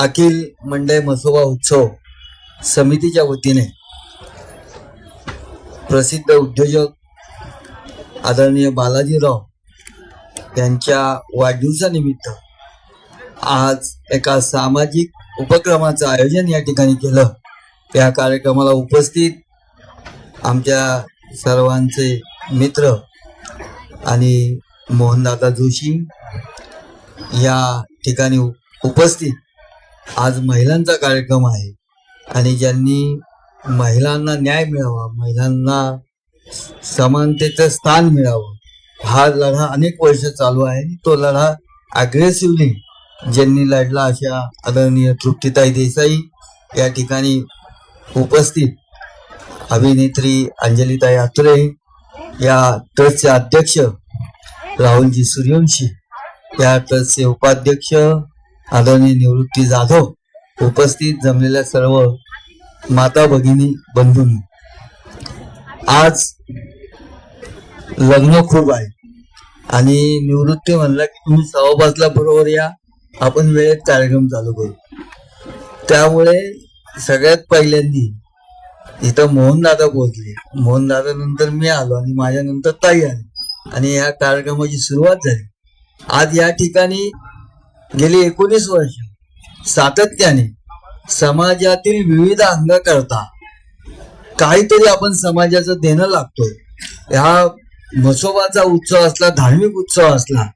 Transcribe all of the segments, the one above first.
अखिल मंडळ मसोबा उत्सव समितीच्या वतीने प्रसिद्ध उद्योजक आदरणीय बालाजीराव यांच्या वाढदिवसानिमित्त आज एका सामाजिक उपक्रमाचं आयोजन या ठिकाणी केलं. त्या कार्यक्रमाला उपस्थित आमच्या सर्वांचे मित्र आणि मोहनदादा जोशी या ठिकाणी उपस्थित आज महिलांचा कार्यक्रम आहे. आणि ज्यांनी महिलांना न्याय मिळावा महिलांना समानतेचं स्थान मिळावं हा लढा अनेक वर्ष चालू आहे. तो लढा अग्रेसिव्हली ज्यांनी लढला अशा आदरणीय तृप्तीताई देसाई या ठिकाणी उपस्थित अभिनेत्री अंजलिताई आत्रे या ट्रस्टचे अध्यक्ष राहुलजी सूर्यवंशी या ट्रस्टचे उपाध्यक्ष आदरणीय निवृत्ती जाधव उपस्थित जमलेल्या सर्व माता भगिनी बंधूंनी. आज लग्न खूप आहे आणि निवृत्ती म्हणला की तुम्ही सव्वा पाचला बरोबर या आपण वेळेत कार्यक्रम चालू करू. त्यामुळे सगळ्यात पहिल्यांदी इथं मोहनदादा पोहोचले. मोहनदादा नंतर मी आलो आणि माझ्यानंतर ताई आली आणि या कार्यक्रमाची सुरुवात झाली. आज या ठिकाणी गेली एकोणीस वर्ष. सातत्याने समाजातील विविध अंग करता काहीतरी आपण समाजाचं देणं लागतोय. ह्या म्हसोबाचा उत्सव असला धार्मिक उत्सव असला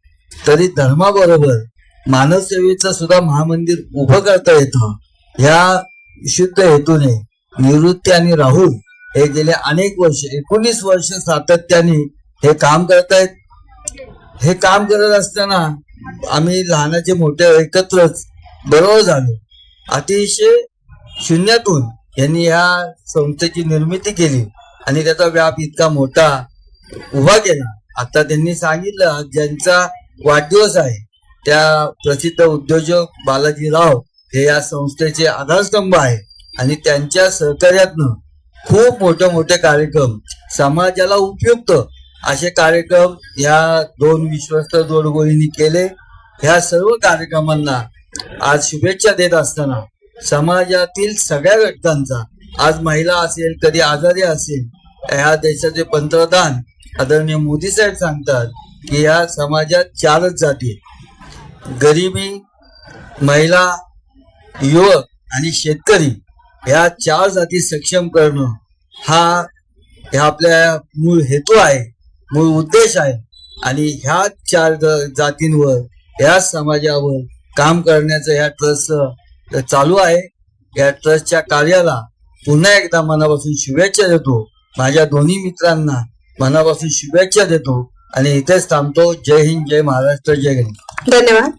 तरी धर्माबरोबर मानवसेवेचं सुद्धा महामंदिर उभं करता येतं. ह्या शुद्ध हेतूने निवृत्ती आणि राहुल हे गेले अनेक वर्ष एकोणीस वर्ष सातत्याने हे काम करतायत. हे काम करत असताना आम्ही लहानाचे मोठे एकत्रच बरोबर झालो. अतिशय शून्यातून यांनी या संस्थेची निर्मिती केली आणि त्याचा व्याप इतका मोठा उभा केला. आता त्यांनी सांगितलं ज्यांचा वाढदिवस आहे त्या प्रसिद्ध उद्योजक बालाजी राव हे या संस्थेचे आधारस्तंभ आहे आणि त्यांच्या सहकार्यातनं खूप मोठे मोठे कार्यक्रम समाजाला उपयुक्त असे कार्यक्रम ह्या दोन विश्वस्त जोडगोळींनी केले. ह्या सर्व कार्यक्रमांना आज शुभेच्छा देत असताना समाजातील सगळ्या घटकांचा आज महिला असेल कधी आजारी असेल ह्या देशाचे पंतप्रधान आदरणीय मोदी साहेब सांगतात की या समाजात चारच जाती गरिबी महिला युवक आणि शेतकरी या चार जाती सक्षम करणं हा ह्या आपल्या मूळ हेतू आहे. मूळ उद्देश आहे. आणि ह्या चार जातींवर ह्या समाजावर काम करण्याचं ह्या ट्रस्ट चालू आहे. या ट्रस्टच्या कार्याला पुन्हा एकदा मनापासून शुभेच्छा देतो. माझ्या दोन्ही मित्रांना मनापासून शुभेच्छा देतो. आणि इथेच थांबतो. जय हिंद जय महाराष्ट्र जय गणेश. धन्यवाद.